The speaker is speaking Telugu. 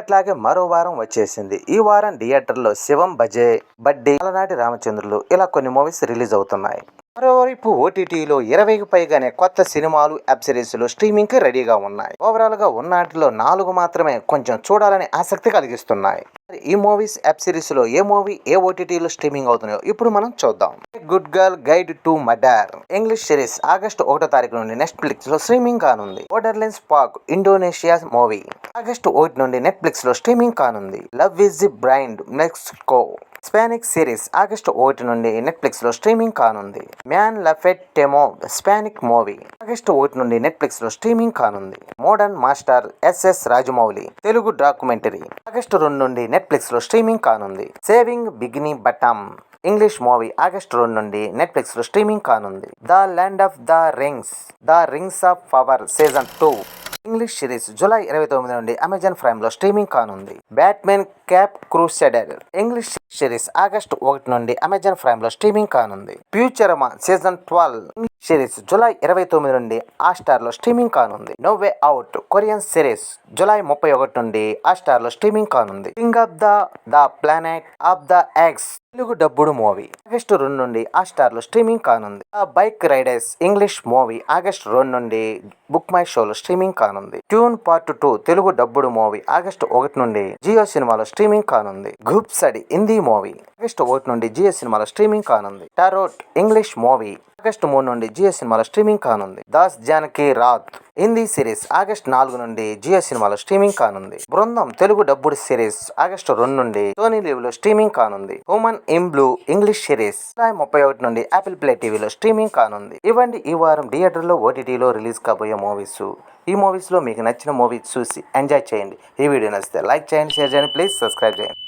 అట్లాగే మరో వారం వచ్చేసింది. ఈ వారం థియేటర్లో శివం బజే బడ్డీ అలనాటి రామచంద్రులు ఇలా కొన్ని మూవీస్ రిలీజ్ అవుతున్నాయి. మరోవైపు ఓటీటీలో ఇరవైకి పైగానే కొత్త సినిమాలు వెబ్ సిరీస్లు స్ట్రీమింగ్కి రెడీగా ఉన్నాయి. ఓవరాల్గా ఉన్నాటిలో నాలుగు మాత్రమే కొంచెం చూడాలని ఆసక్తి కలిగిస్తున్నాయి. మరి ఈ మూవీస్ వెబ్ సిరీస్లో ఏ మూవీ ఏ ఓటీటీలో స్ట్రీమింగ్ అవుతున్నాయో ఇప్పుడు మనం చూద్దాం. Good girl guide to murder. English series August ఒకటో తారీఖు నుండి నెట్ఫ్లిక్స్లో స్ట్రీమింగ్ కానుంది. బోర్డర్లెన్స్ పాక్ ఇండోనేషియా మూవీ. ఆగస్టు ఒకటి నుండి నెట్ఫ్లిక్స్లో స్ట్రీమింగ్ కానుంది. Love is the blind Mexico Spanish series August ఒకటి నుండి నెట్ఫ్లిక్స్లో స్ట్రీమింగ్ కానుంది. మ్యాన్ లఫెట్ టెమో స్పానిక్ మూవీ ఆగస్టు ఒకటి నుండి నెట్ఫ్లిక్స్లో స్ట్రీమింగ్ కానుంది. Modern master SS Rajamouli Telugu documentary August రెండు నుండి నెట్ఫ్లిక్స్లో స్ట్రీమింగ్ కానుంది. Saving bikini bottom English movie August రెండు నుండి నెట్ఫ్లిక్స్లో స్ట్రీమింగ్ కానుంది. The land of the rings the rings of power season two English series July ఇరవై తొమ్మిది నుండి అమెజాన్ ప్రైమ్లో స్ట్రీమింగ్ కానుంది. Batman cap crusader English series August ఒకటి నుండి అమెజాన్ ప్రైమ్లో స్ట్రీమింగ్ కానుంది. Futurama season twelve series July ఇరవై తొమ్మిది నుండి ఆ స్టార్లో స్ట్రీమింగ్ కానుంది. No way out Korean series July ముప్పై ఒకటి నుండి ఆ స్టార్లో స్ట్రీమింగ్ కానుంది. King of the the planet of the X Telugu dubbed movie. August రెండు నుండి ఆ స్టార్లో స్ట్రీమింగ్ కానుంది. The bike riders English movie August రెండు నుండి బుక్ మై షోలో స్ట్రీమింగ్ కానుంది. Dune part two Telugu dubbed movie August ఒకటి నుండి జియో సినిమాలో స్ట్రీమింగ్ కానుంది. గుప్సడి హిందీ మూవీ ఆగస్టు ఒకటి నుండి జియో సినిమాలో స్ట్రీమింగ్ కానుంది. టారోట్ ఇంగ్లీష్ మూవీ ఆగస్టు మూడు నుండి జియో సినిమాలో స్ట్రీమింగ్ కానుంది. దాస్ జానకి రాత్ హిందీ సిరీస్ ఆగస్టు నాలుగు నుండి జియో సినిమాలో స్ట్రీమింగ్ కానుంది. బృందం తెలుగు డబ్బుడు సిరీస్ ఆగస్టు రెండు నుండి సోనీ లీవ్లో స్ట్రీమింగ్ కానుంది. Human in blue English series July ముప్పై ఒకటి నుండి యాపిల్ ప్లే టీవీలో స్ట్రీమింగ్ కానుంది. ఇవ్వండి ఈ వారం థియేటర్లో ఓటీటీలో రిలీజ్ కాబోయే మూవీస్. ఈ మూవీస్లో మీకు నచ్చిన మూవీస్ చూసి ఎంజాయ్ చేయండి. ఈ వీడియో నచ్చితే లైక్ చేయండి షేర్ చేయండి ప్లీజ్ సబ్స్క్రైబ్ చేయండి.